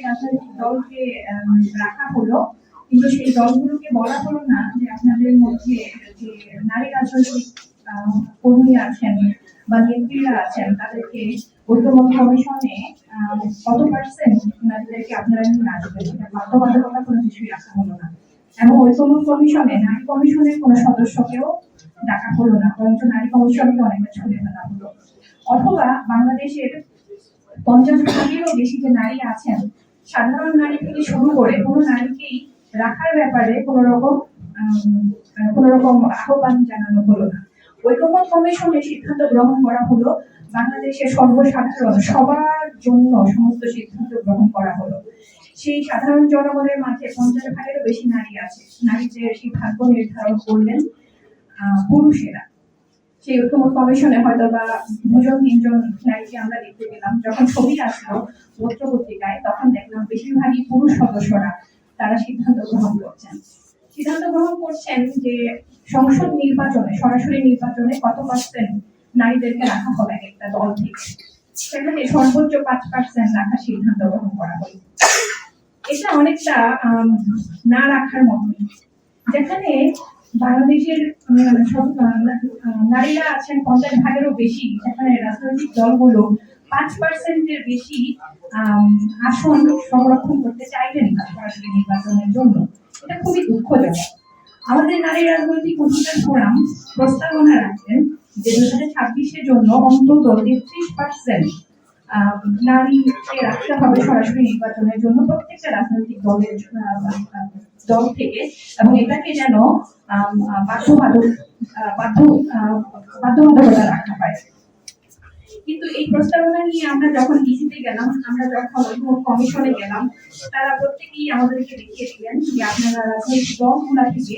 রাজনৈতিক দলকে আম, রাখা হলো। কিন্তু সেই দলগুলোকে বলা হলো না যে আপনাদের মধ্যে যে নারী রাজনৈতিক কর্মী আছেন বা আছেন তাদেরকে কমিশনে কত পার্সেন্ট আপনারা বাধ্যবাধকতা কোনো কিছুই রাখা হলো না। এবং কমিশনে নারী কমিশনের কোনো সদস্যকেও হলো না বরঞ্চ নারী কমিশনকে হলো। অথবা বাংলাদেশের পঞ্চাশ ভাগেরও বেশি যে নারী আছেন, সাধারণ নারী থেকে শুরু করে কোনো নারীকেই রাখার ব্যাপারে কোনো রকম কোনো রকম আহ্বান জানানো হলো না। ঐক্যমত কমিশনের সিদ্ধান্ত গ্রহণ করা হলো, বাংলাদেশের সর্বসাধারণ সবার জন্য সমস্ত সিদ্ধান্ত গ্রহণ করা হলো। সেই সাধারণ জনগণের মাঝে পঞ্চাশ ভাগেরও বেশি নারী আছে। নারীদের সেই ভাগ্য নির্ধারণ করলেন পুরুষেরা। সেই ঐক্যমত কমিশনে হয়তো বা দুজন, তিনজন নারীকে আমরা দেখতে পেলাম। যখন ছবি আসলো পত্র পত্রিকায়, তখন দেখলাম বেশিরভাগই পুরুষ সদস্যরা তারা সিদ্ধান্ত গ্রহণ করছেন। সিদ্ধান্ত গ্রহণ করছেন যে সংসদ নির্বাচনে, সরাসরি নির্বাচনে কত পার্সেন্ট নারীদেরকে রাখা হবে একটা দল থেকে? সেখানে সর্বোচ্চ পাঁচ পার্সেন্ট রাখার সিদ্ধান্ত গ্রহণ করা হলো। এটা অনেকটা না রাখার মতোই যেখানে বাংলাদেশের নারীরা আছেন পঞ্চাশ ভাগেরও বেশি। সেখানে রাজনৈতিক দলগুলো পাঁচ পার্সেন্টের বেশি আসন সংরক্ষণ করতে চাইলেন না সরাসরি নির্বাচনের জন্য। এটা খুবই দুঃখজনক। আমাদের নারী রাজনৈতিক অধিকার ফোরাম প্রস্তাবনা রাখেন যে দু হাজার ছাব্বিশের জন্য অন্তত তেত্রিশ পার্সেন্ট নারীকে রাখতে হবে সরাসরি নির্বাচনের জন্য প্রত্যেকটা রাজনৈতিক দলের দল থেকে। এবং এটাকে যেন বাধ্যবাধকতা রাখা হয়। কিন্তু এই প্রস্তাবনা নিয়ে আমরা যখন ডিসিতে গেলাম, আমরা যখন কমিশনে গেলাম, তারা প্রত্যেকেই আমাদেরকে দেখিয়ে দিলেন যে আপনারা রাজনৈতিক দলগুলা থেকে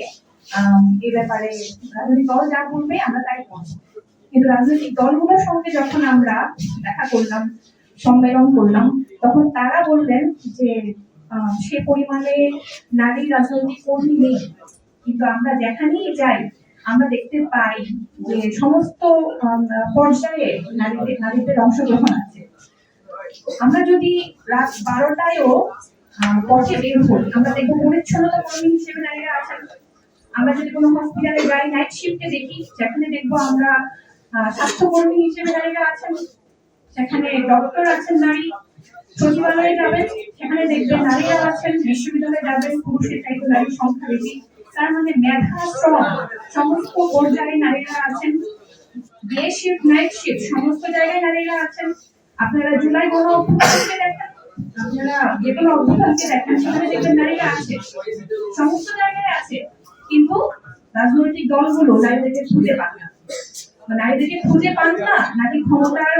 এই ব্যাপারে, রাজনৈতিক দল যা বলবে আমরা তাই করব। কিন্তু রাজনৈতিক দলগুলোর সঙ্গে যখন আমরা দেখা করলাম, সম্মেলন করলাম, তখন তারা বললেন যে সে পরিমাণে নারী রাজনৈতিক কর্মী নেই। কিন্তু আমরা যেখানেই যাই, আমরা দেখতে পাই যে সমস্ত পর্যায়ে নারীদের নারীদের অংশগ্রহণ আছে। আমরা যদি রাত বারোটায়ও পথে বের হই, আমরা দেখব পরিচ্ছন্নতা কর্মী হিসেবে নারীরা আছেন। আমরা যদি কোনো হসপিটালে যাই নাইট শিফটে দেখি সেখানে দেখব আমরা স্বাস্থ্যকর্মী হিসেবে নারীরা আছেন। সেখানে ডক্টর আছেন নারী। সচিবালয়ে যাবেন, সেখানে দেখবেন নারীরা আছেন, বিশ্ববিদ্যালয়ে যাবেন, পুরুষের চাইতে নারীর সংখ্যা বেশি তার মানে মেধা শ্রম সমস্ত পর্যায়ে নারীরা আছেন। ডে শিফট নাইট শিফট সমস্ত জায়গায় নারীরা আছেন। আপনারা জুলাই গণ অভ্যুত্থানকে দেখেন, আপনারা যে কোনো অভ্যুত্থানকে দেখেন, সেখানে দেখবেন নারীরা আছে। সমস্ত জায়গায় আছে। কিন্তু রাজনৈতিক দলগুলো নারীদেরকে খুঁজে পান না। নারীদেরকে খুঁজে পান না, নাকি ক্ষমতার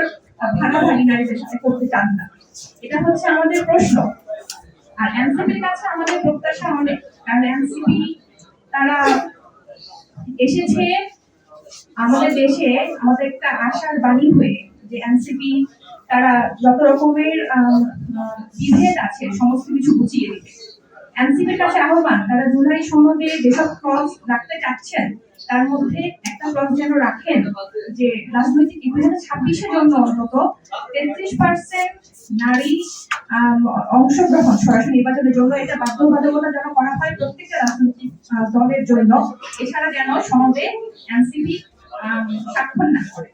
ভাগাভাগি নারীদের সাথে করতে চান না? এটা হচ্ছে আমাদের প্রশ্ন। আর এনসিপির কাছে আমাদের প্রত্যাশা অনেক, কারণ এনসিপি তারা এসেছে আমাদের দেশে, আমাদের একটা আশার বাণী হয়ে যে এনসিপি তারা যত রকমের বিভেদ আছে, সমস্ত কিছু গুছিয়ে দিবে। এনসিপির কাছে আহ্বান, তারা জুলাই সম্বন্ধে যেসব ক্লজ রাখতে চাচ্ছেন তার মধ্যে একটা ক্লজ যেন রাখেন যে রাজনৈতিক দুই হাজার ছাব্বিশের জন্য অন্তত তেত্রিশ পার্সেন্ট নারী অংশগ্রহণ সরাসরি নির্বাচনের জন্য। এটা বাধ্যবাধকতা যেন করা হয় প্রত্যেকটা রাজনৈতিক দলের জন্য। এছাড়া যেন সমাজে এনসিপি স্বাক্ষর না করে।